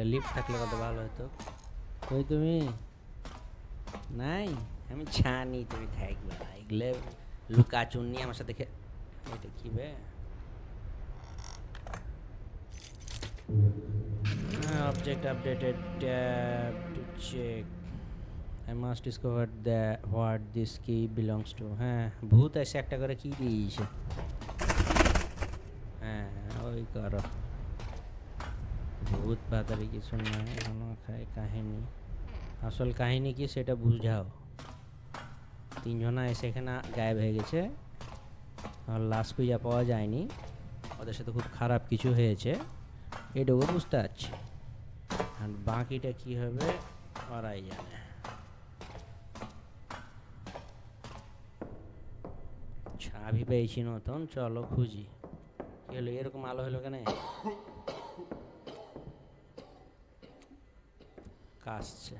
এটা লিফট থাকলে কত ভালো হতো? কই তুমি? নাই? আমি জানি তুমি থাকবে এগুলো লুকা চুন্নি আমার সাথে এটা কি বে? Objective updated tab to check I must discover the what this কি বিলংস টু হ্যাঁ ভূত এসে একটা করে কি দিয়েছে। হ্যাঁ ওই করো। ভূত বাতারি কিছু নয় এখনও খায় কাহিনী। আসল কাহিনী কি সেটা বুঝাও। তিনজনা এসে এখানে গায়েব হয়ে গেছে। আর লাশ খুঁজে পাওয়া যায়নি। ওদের সাথে খুব খারাপ কিছু হয়েছে। এটুকু বুঝতে পারছি। আর বাকিটা কি হবে, ওরাই জানে। চাবি পেয়েছি নতুন, চলো খুঁজি। কি হলো, এরকম আলো হলো কেন? কাশছে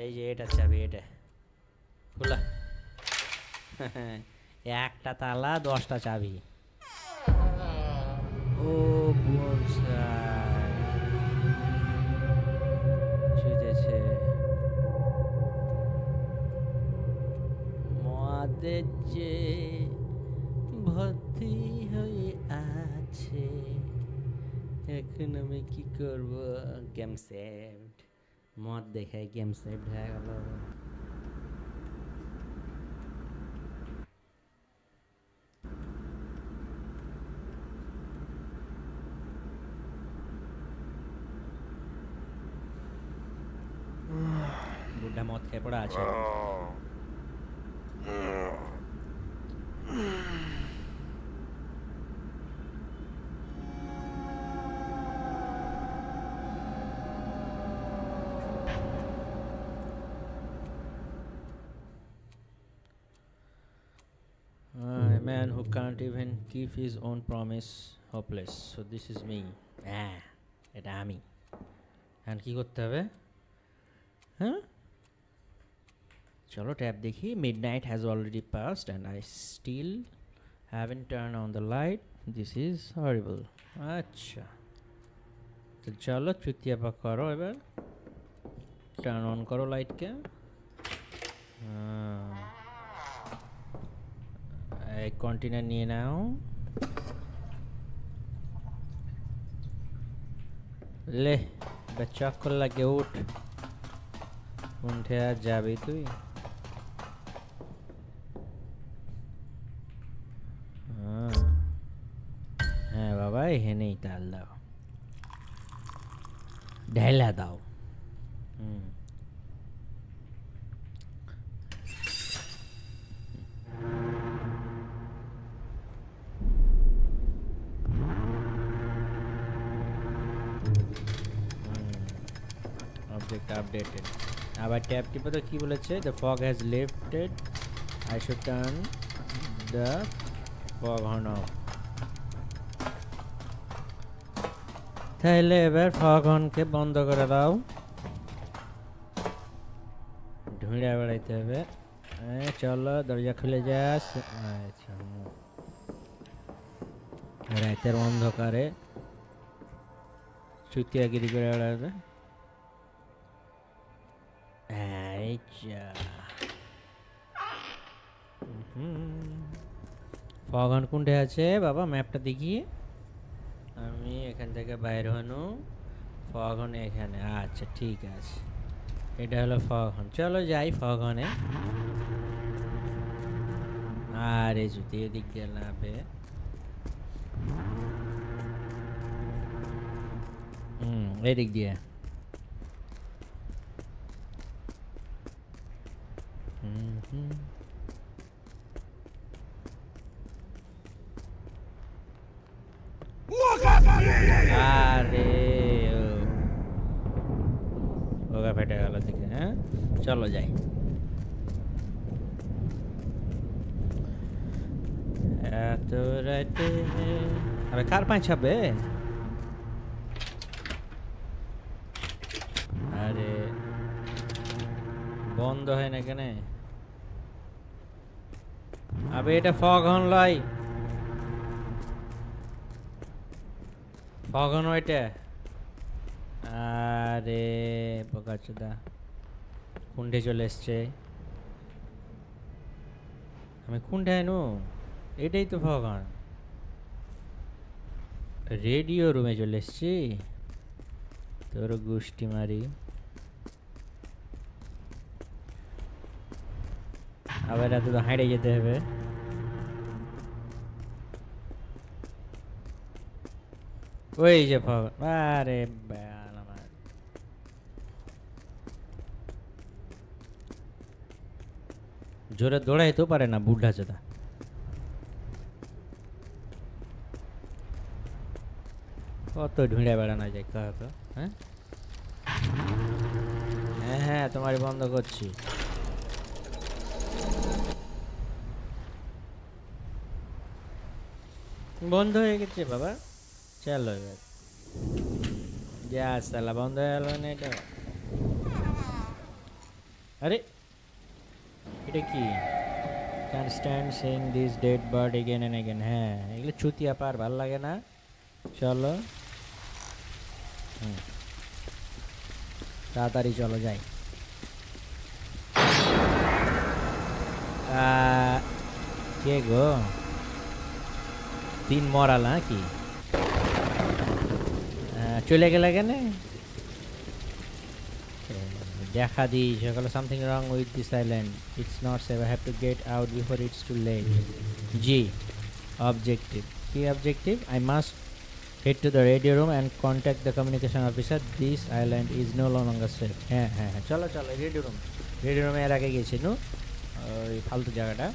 এই যে এটা চাবি এটা। খোলা। একটা তালা দশটা চাবি। ও ছুটেছে মদের এখন আমি কি করব গেম সেভড মদ দেখে গেম সেভড হয়ে গেল বুড়া মদ খেয়ে পড়া আছে a man who can't even keep his own promise hopeless. So this is me. হ্যাঁ এটা আমি। এখন কি করতে হবে? হ্যাঁ চলো ট্যাব দেখি। Midnight has already past and I still haven't turn on the light this is horrible আচ্ছা। তো চলো তৃতীয় পাক করো এবার। টার্ন অন করো লাইটকে এক কন্টেনার নিয়ে নাও। লে চক্কর লাগে উঠ। উঠে আর যাবি তুই। হ্যাঁ বাবা, এখানেই তাল দাও। ঢেলা দাও। হুম। আপডেটেড আবার ট্যাব টিপে তো কি বলেছে? The fog has lifted I should turn the fog horn off তাহলে এবার ফগ হর্নকে বন্ধ করে দাও। ঢুঁড়ে বেড়াইতে হবে। চলো, দরজা খুলে যাস। আচ্ছা। রাতের অন্ধকারে। চুতিয়াগিরি করে বেড়াবে। এই যা ফগন আছে? বাবা ম্যাপটা দেখি আমি এখান থেকে বাইর হনু। ফগন এখানে। আচ্ছা ঠিক আছে। এটা হলো ফগন চলো যাই ফগনে আরে যদি এদিক দিয়ে লাভে হুম, এদিক দিয়ে। হুম হুম আরে ওগা ফেটে গেল থেকে হ্যাঁ চলো যাই এত রাতে আরে কার পাঁচ ছাপবে আরে বন্ধ হয় না কেন? আবে, এটা ফগ হন লাই। হন ওইটা। আরে বোকাচোদা কুন্ডে চলে এসছে। আমি কুন্ডায় নো এটাই তো ফগ হন রেডিও রুমে চলে এসছি। তোর গোষ্ঠী মারি। আবার এত হাঁড়ে যেতে হবে। ওই যে আরে জোরে দৌড়াইতেও পারে না বুঢ়া চোদা কত ঢুঁড়ে বেড়ানো যায় কত হ্যাঁ? হ্যাঁ হ্যাঁ তোমারই বন্ধ করছি। বন্ধ হয়ে গেছে বাবা। চলো এবার। যা সালা বন্ধ হয়ে গেল না এটা। আরে এটা কি? Can stand seeing this dead bird again and again হ্যাঁ এগুলো চুতিয়া পার ভালো লাগে না। চলো। হুম। তাড়াতাড়ি চলো যাই। আহ, কে গো? তিন মরাল হ্যাঁ কি চলে গেলে কেন? দেখা দিই সকালে something wrong with this island it's not safe have to get out before it's too late G objective কি objective I must head to the radio room and contact the communication officer this island is no longer safe হ্যাঁ হ্যাঁ হ্যাঁ চলো চলো radio room radio রুমে এর আগে গেছি নু। ওই ফালতু জায়গাটা।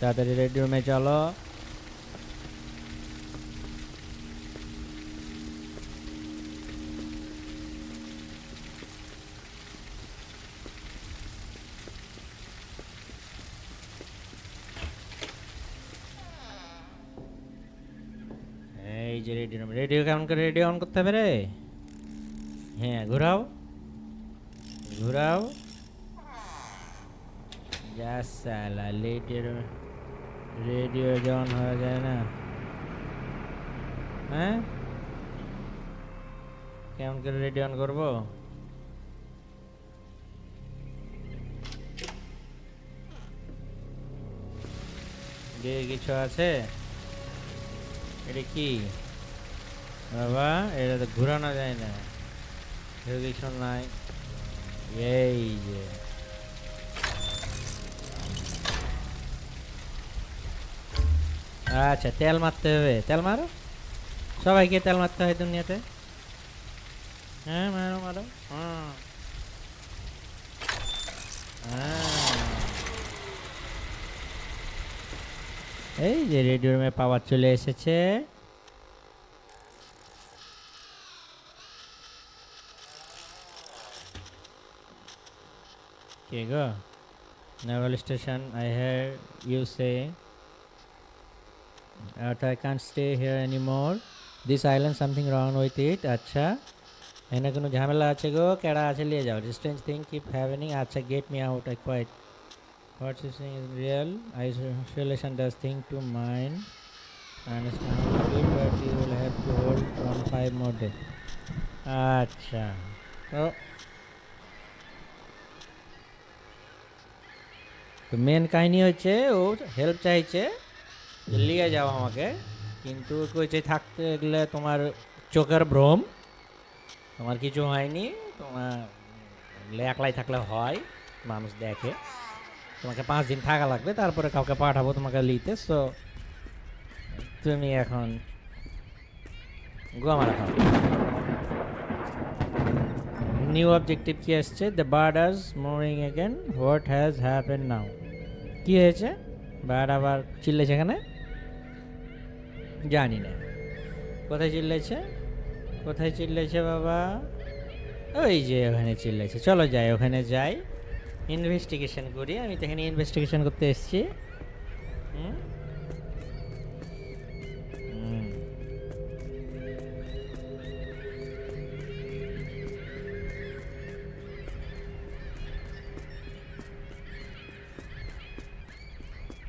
তাড়াতাড়ি রেডি রুমে চলো। এই যে রেডিও কেমন করে রেডিও অন করতে হবে রে? হ্যাঁ ঘোরাও। ঘোরাও। যা সালা রেডিও রেডিও যেমন হয়ে যায় না। হ্যাঁ? কেমন করে রেডিও অন করব? কিছু আছে? এটা কি? বাবা, এটা তো ঘুরানো যায় না। কিছু নাই এই যে আচ্ছা তেল মারতে হবে। তেল মারো? সবাইকে তেল মারতে হয় দুনিয়াতে? হ্যাঁ মারো মারো। হ্যাঁ। হ্যাঁ। এই যে রেডিও রুমে পাওয়ার চলে এসেছে। কে গো naval station i hear you say but i can't stay here anymore this island something wrong with it আচ্ছা এখানে কোনো ঝামেলা আছে গো কেডা আছে নিয়ে যাও strange thing keep happening আচ্ছা you saying is real isolation does thing to mind I understand how to do it, but you will have to hold on five more days আচ্ছা তো মেন কাহিনী হচ্ছে ও হেল্প চাইছে যে নিয়ে যাও আমাকে। কিন্তু কইছে থাকতে গেলে তোমার চোখের ভ্রম। তোমার কিছু হয়নি। তোমার একলাই থাকলে হয়, মানুষ দেখে। তোমাকে পাঁচ দিন থাকা লাগবে, তারপরে কাউকে পাঠাবো, তোমাকে নিতে সো তুমি এখন গোয়া মারা নিউ অবজেক্টিভ কি আসছে? The bird birders moving again what has happen now কি হয়েছে? ব্যাট আবার চিল্লেছে এখানে? জানি না। কোথায় চিল্লেছে? কোথায় চিল্লেছে বাবা? ওই যে ওখানে চিল্লেছে। চলো যাই, ওখানে যাই। ইনভেস্টিগেশন করি। আমি তো এখানে ইনভেস্টিগেশন করতে এসেছি। হুম?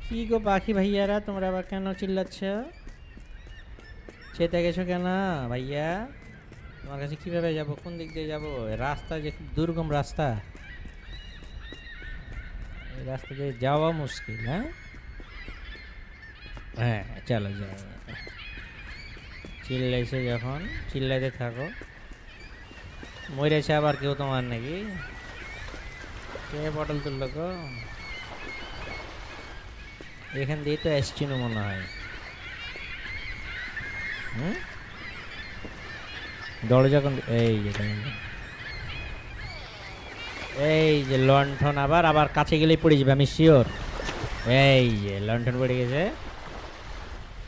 কি গো পাখি ভাইয়ারা, তোমরা আবার কেন চিল্লাচ্ছ? চেতে গেছো কেন ভাইয়া? তোমার কাছে কীভাবে যাব? কোন দিক দিয়ে যাব? রাস্তা যে দুর্গম রাস্তা। এই রাস্তা দিয়ে যাওয়া মুশকিল হ্যাঁ? হ্যাঁ চলো, যাও। চিল্লাইছে যখন, চিল্লাইতে থাকো। মরেছে আবার কেউ তোমার নাকি? কে পটল তুললো গো? এখান দিয়ে তো এসছিল মনে হয়। হুম? দরজা কোন এই যে। এই যে লণ্ঠন আবার আবার কাছে গেলেই পড়ে যাবে, আমি শিওর এই যে লণ্ঠন পড়ে গেছে।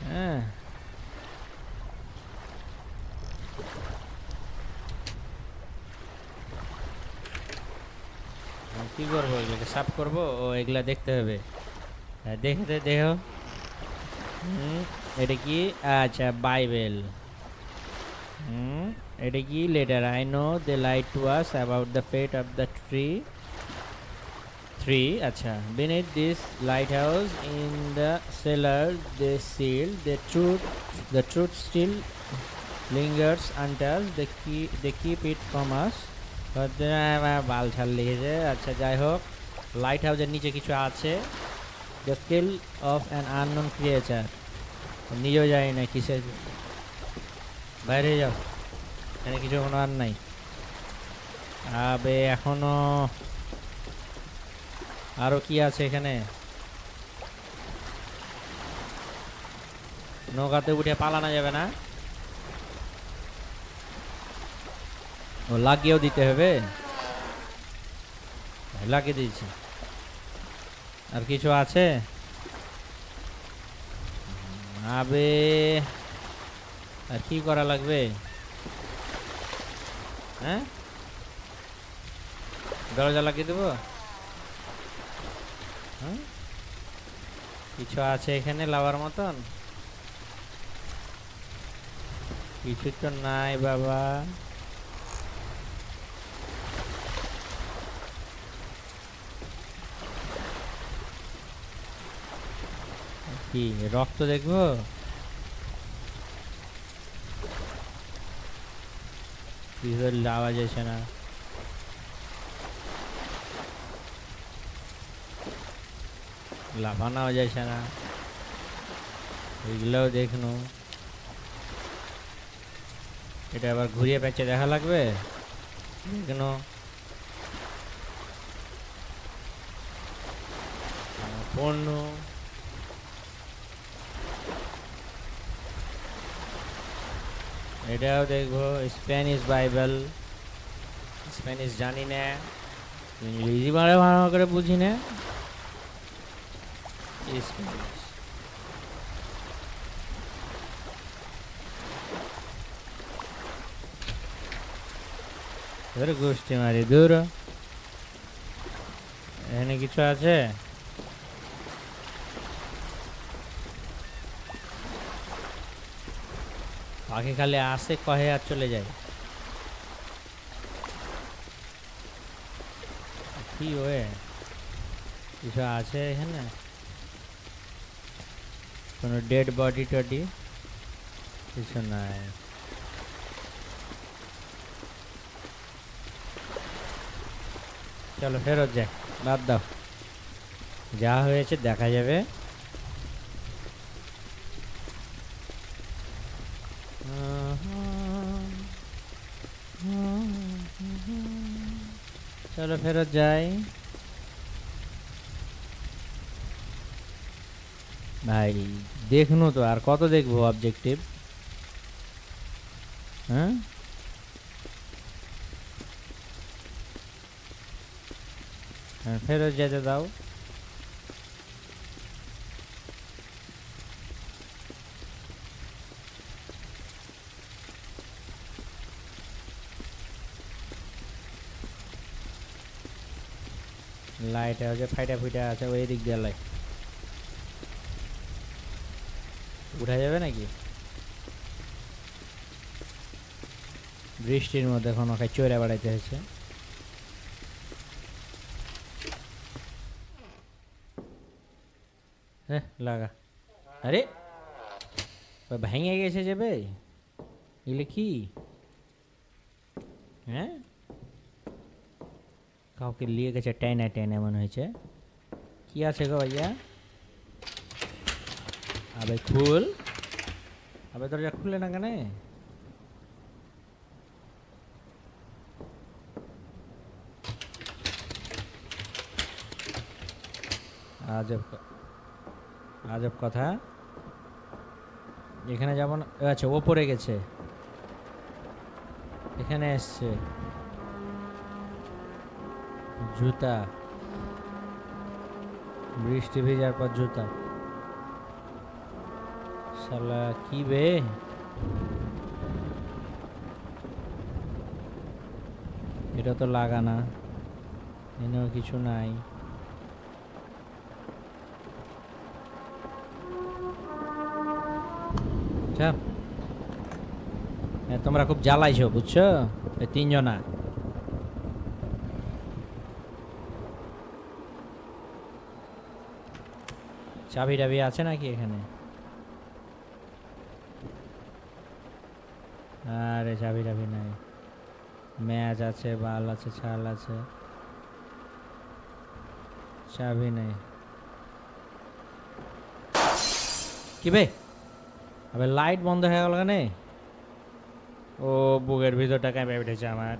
হ্যাঁ। কি করব? এগুলোকে সাফ করব? ও এগুলা দেখতে হবে। দেখতে দেহ এটা কি? আচ্ছা বাইবেল। এটা কি? Letter I know they lied to us about the fate of the tree three আচ্ছা। বিনিট this lighthouse in the cellar they seal the truth the truth still lingers আন্টাস the কি দ্য কিপ ইট ফ্রম বাল ছাড় লিখেছে আচ্ছা যাই হোক। Light হাউসের নিচে কিছু আছে। The skill of an unknown creature নিজেও জানি না কিসের বাইরে যাও। এখানে কিছু কোনো আর নাই। আবে, এখনও আরও কি আছে এখানে? নৌকাতে উঠে পালানো যাবে না? ও, লাগিয়েও দিতে হবে? লাগিয়ে দিয়েছি। আর কিছু আছে? আবে, আর কি করা লাগবে? হ্যাঁ? দরজা লাগিয়ে দেবো? হ্যাঁ? কিছু আছে এখানে লাভার মতন? কিছু তো নাই বাবা। কি, রক্ত দেখব? কিছু আওয়াজ আসে না লাফানো যাচ্ছে না এগুলোও দেখনু। এটা আবার ঘুরিয়ে পেঁচে দেখা লাগবে? দেখনো। পণ্য। এটাও দেখব স্প্যানিশ বাইবেল স্প্যানিশ জানি না ইংরেজি ভালো ভালো করে বুঝি না গোষ্ঠী মারি দূর এখানে কিছু আছে পাখি খালি আসে, কহে আর চলে যায়। কি ওয়ে? কিছু আছে এখানে? কোনো ডেড বডি টডি? কিছু নাই। চলো ফেরত যাই, বাদ দাও। যা হয়েছে দেখা যাবে। চলো ফেরত যাই। ভাই দেখুন তো আর কত দেখব অবজেক্টিভ হ্যাঁ? হ্যাঁ, ফেরত যেতে দাও। লাইট আছে ফাইটা ফুইটা আছে, ওই দিক দিয়ে উঠা যাবে নাকি? বৃষ্টির মধ্যে এখন ওকে চড়ে বেড়াইতে হয়েছে। হ্যাঁ লাগা। আরে ভেঙে গেছে যে বে। এগুলো কি? হ্যাঁ? কাউকে নিয়ে গেছে টেনে টেনে মনে হয়েছে। কি আছে গো ভাইয়া? আবে খুল। আবে দরজা খুললে না কেন? আজব আজব কথা। এখানে যেমন আচ্ছা ওপরে গেছে। এখানে এসছে। জুতা। বৃষ্টি ভেজার পর জুতা। শালা, কি বে? এটা তো লাগানা এনেও কিছু নাই। তোমরা খুব জ্বালাইছো, বুঝছ? তিনজনা। চাবি টাবি আছে নাকি এখানে? আরে চাবি টাবি নাই। ম্যাচ আছে, বাল আছে, ছাল আছে। চাবি নেই। কি বে? আবে, লাইট বন্ধ হয়ে গেল কেন? ও, বুকের ভিতরটা কেঁপে উঠেছে আমার।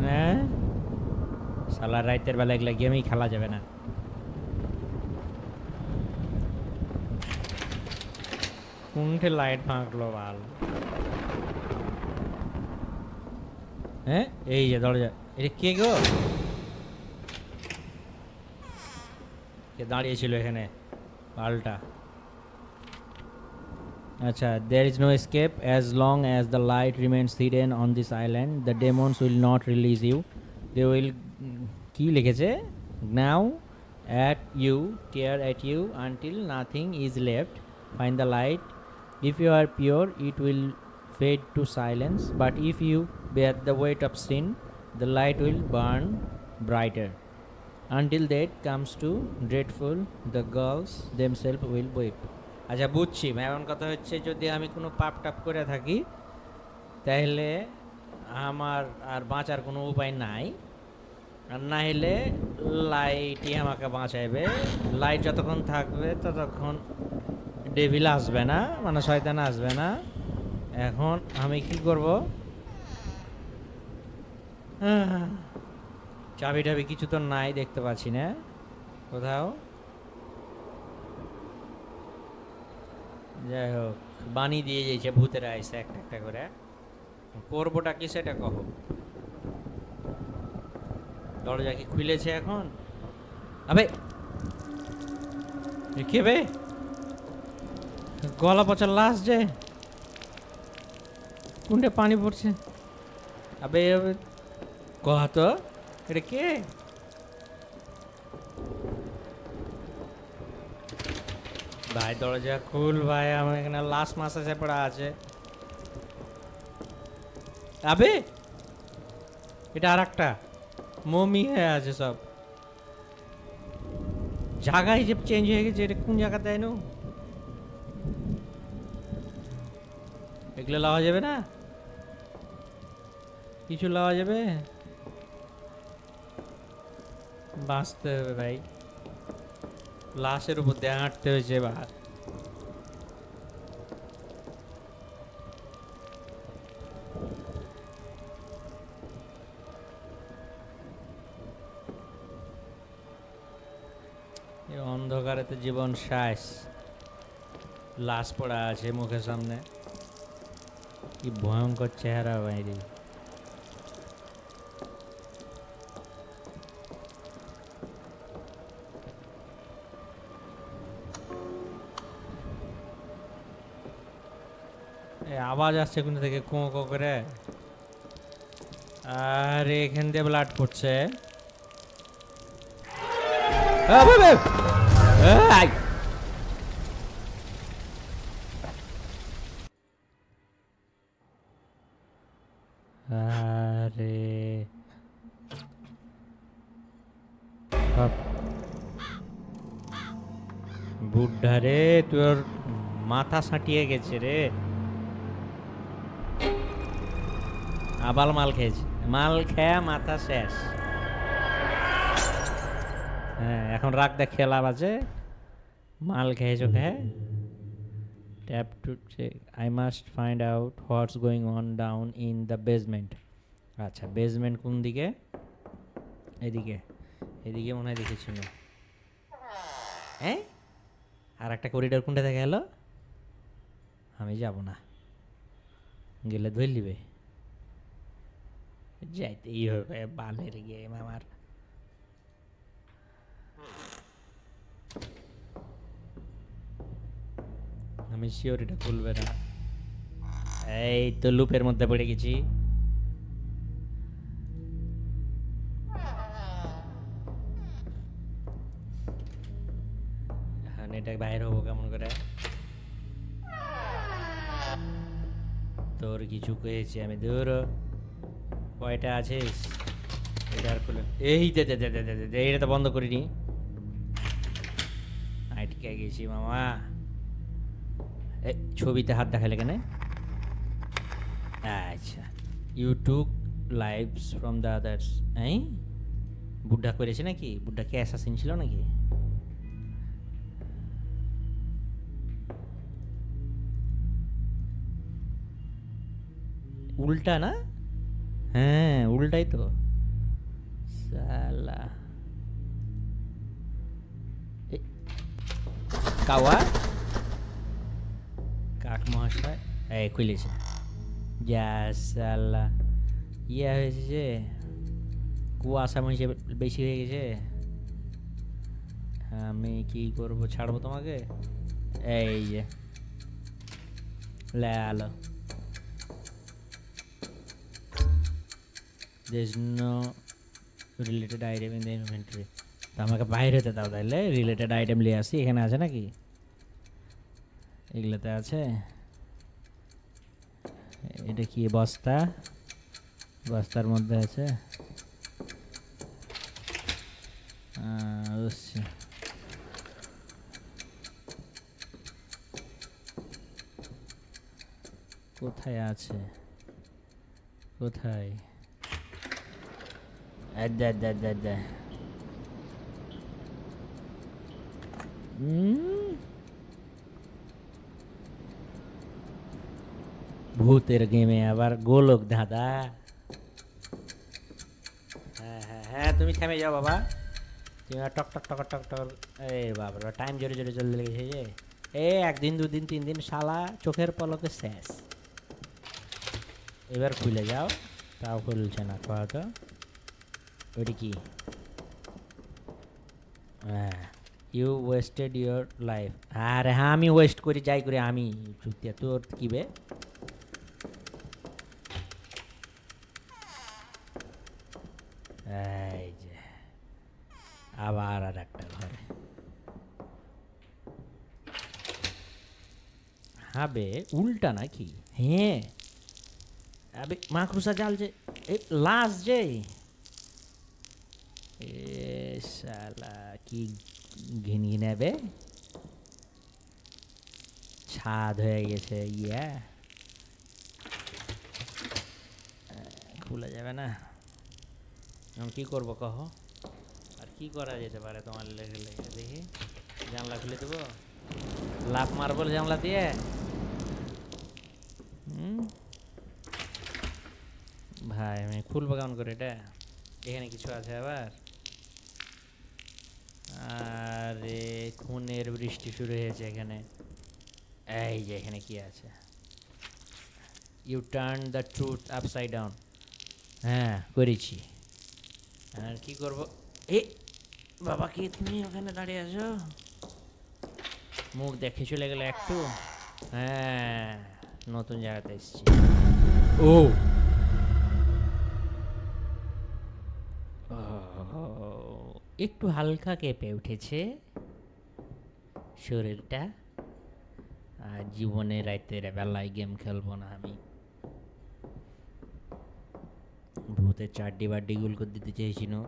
হ্যাঁ? সালা, রাইতের বেলা এগুলা গেমই খেলা যাবে না। কোনটে লাইট ফাঁকলো বাল হ্যাঁ এই যে দরজা এটা কে গো কে দাঁড়িয়েছিল এখানে পাল্টা আচ্ছা there is no escape as long as the light remains hidden on this island the demons will not release you they will কি লিখেছে now at you tear at you until nothing is left find the light if you are pure it will fade to silence but if you bear the weight of sin the light will burn brighter until that comes to dreadful the girls themselves will weep আচ্ছা বুঝছি এমন কথা হচ্ছে যদি আমি কোনো পাপ টাপ করে থাকি তাহলে আমার আর বাঁচার কোনো উপায় নাই আর না হলে লাইটই আমাকে বাঁচাইবে লাইট যতক্ষণ থাকবে ততক্ষণ ডেভিল আসবে না মানে শয়তান আসবে না। এখন আমি কি করব? চাবি টাবি কিছু তো নাই, দেখতে পাচ্ছি না। কোথাও? যাই হোক, বাণী দিয়ে যাইছে, ভূতেরা আইসে একটা একটা করে। করবোটা কি সেটা কহ। দরজা কি খুলেছে এখন? আবে কে বে? গলা পচা লাশ যে। কোনটা পানি পড়ছে। আবে কহ তো। এটা কে? ভাই, দরজা খুল ভাই, আমার এখানে লাশ মাস আছে, পড়া আছে। আবে, এটা আর একটা মমি হয়ে আছে সব। জায়গায় যে চেঞ্জ হয়ে গেছে, এটা কোন জায়গাতে এনো এগুলো লাওয়া যাবে না? কিছু লাওয়া যাবে? বাঁচতে হবে ভাই। লাশের উপর দিয়ে হাঁটতে হয়েছে এবার। অন্ধকারেতে জীবন শেষ। লাশ পড়া আছে মুখের সামনে। কি ভয়ঙ্কর চেহারা বাইরে আওয়াজ আসছে কোন থেকে? কো কো করে। আর এখান দিয়ে ব্লাড পড়ছে আ, তোর মাথা সাঁটিয়ে গেছে রে। আবার মাল খেয়েছে। মাল খেয়া মাথা শেষ। হ্যাঁ এখন রাখ দেখ, খেলা বাজে। মাল খেয়ে tap to check I must find out what's going on down in the basement আচ্ছা বেসমেন্ট কোন দিকে? এদিকে। এদিকে মনে হয় দেখেছিল হ্যাঁ? আর একটা করিডোর কোনটা দেখা গেল? আমি যাব না। গেলে ধরে নিবে। যাইতেই হবে বালের গেম আমার। আমি শিওর এটা খুলবে না। এই তো লুপের মধ্যে পড়ে গেছি। এটা বাইরে হব কেমন করে? তোর কিছু কয়েছি, আমি দূর কয়টা আছিস? এটা আর খুলে এই দে দে দে দে এটা তো বন্ধ করিনি। আটকে গেছি মামা। ছবিতে হাত দেখালে কেন? আচ্ছা। You took lives from the others এই? বুড্ঢা করেছে নাকি? বুড্ঢা কি অ্যাসাসিন ছিল নাকি? উল্টা না? হ্যাঁ উল্টাই তো। সালা। কাওয়া? কাক মহাশয় এই, খুলেছে। যা সালা। ইয়ে হয়েছে যে, কুয়াশা মহিষে বেশি হয়ে গেছে। আমি কি করব, ছাড়বো তোমাকে? এই যে, লে আলো there's no related item in the inventory. তো আমাকে বাইরে হতে দাও তাহলে রিলেটেড আইটেম নিয়ে আসি এখানে আছে নাকি এগুলোতে আছে এটা কি বস্তা বস্তার মধ্যে আছে। বুঝছি কোথায় আছে? কোথায়? আদা ভূতের গেমে আবার গোলক দাদা হ্যাঁ হ্যাঁ হ্যাঁ তুমি থেমে যাও বাবা। তুমি টক টক টক টক টক, এ বাবা টাইম জোরে জোরে চলতে লেগেছে যে। এ, একদিন, দুদিন তিন দিন শালা চোখের পলকে শেষ। এবার খুলে যাও, তাও খুলছে না তো ওইটা হ্যাঁ ইউ ওয়েস্টেড ইউর লাইফ আরে হ্যাঁ আমি ওয়েস্ট করি যাই করি আমি চুক্তি তোর কি বে আবার আর একটা ঘরে হবে উল্টা নাকি হ্যাঁ আবে মাকড়সা জাল যে লাশ যে শালা কি ঘিন ঘিনাবে ছাদ হয়ে গেছে ইয়া খুলে যাবে না আমি কি করব কহ আর কি করা যেতে পারে তোমার লেগে লেগে দেখি জানলা খুলে দেবো লাফ মারবো জানলা দিয়ে ভাই আমি খুলবো কেমন করে এটা এখানে কিছু আছে আবার আরে খুনের বৃষ্টি শুরু হয়েছে এখানে। এই যে এখানে কি আছে? You turn the truth upside down হ্যাঁ করেছি। আর কি করব? এ, বাবা কি তুমি ওখানে দাঁড়িয়ে আছো? মুখ দেখে চলে গেলে একটু। হ্যাঁ নতুন জায়গাতে এসেছি। ও, একটু হালকা কেঁপে উঠেছে। শরীরটা জীবনে রাতের বেলায় গেম খেলব না আমি। ভূতের চাড্ডি বাড্ডি গুল করে দিতে চেয়েছিল।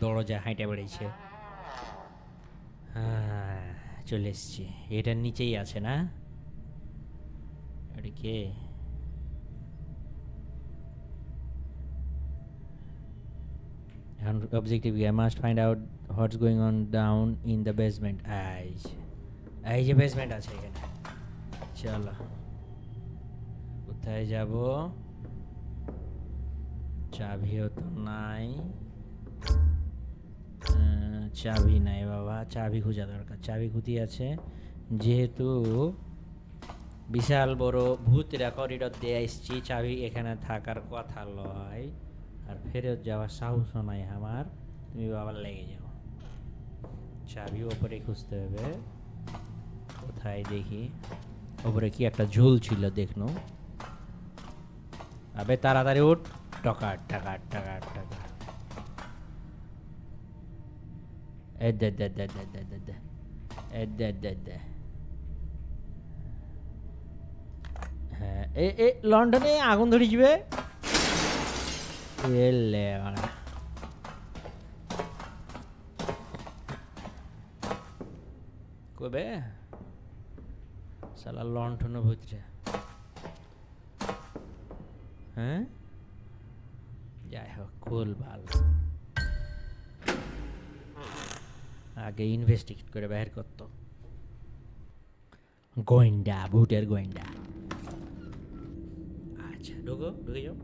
দরজা হাইটে বেড়েছে। চলে এসছি। এটার নিচেই আছে না? এটা কে? Objective must find out what's going on down in the basement এই এই যে বেসমেন্ট আছে এখানে। চলো কোথায় যাব? চাবিও তো নাই। চাবি নাই বাবা। চাবি খোঁজা দরকার। চাবি খুঁজি আছে। যেহেতু বিশাল বড় ভূতেরা করিডর দিয়ে এসছি চাবি এখানে থাকার কথা লয়। আর ফেরত যাওয়ার সাহসও নাই আমার। তুমি বাবার লেগে যাও। চাবি ওপরে খুঁজতে হবে। কোথায় দেখি? ওপরে কি একটা ঝুল ছিল, দেখনো। আবে, তাড়াতাড়ি উঠ। টাকা টাকা টাকা টাকা এ দে দে দে দে হ্যাঁ এ এ, লন্ডনে আগুন ধরে যাবে। কবে? সালা লন্ঠন ভিতরে। হ্যাঁ? যাই হোক কুল ভালো আগে ইনভেস্টিগেট করে বের করতো। গোয়েন্দা ভুটের গোয়েন্দা। আচ্ছা ঢুকো, ঢুকে যাও।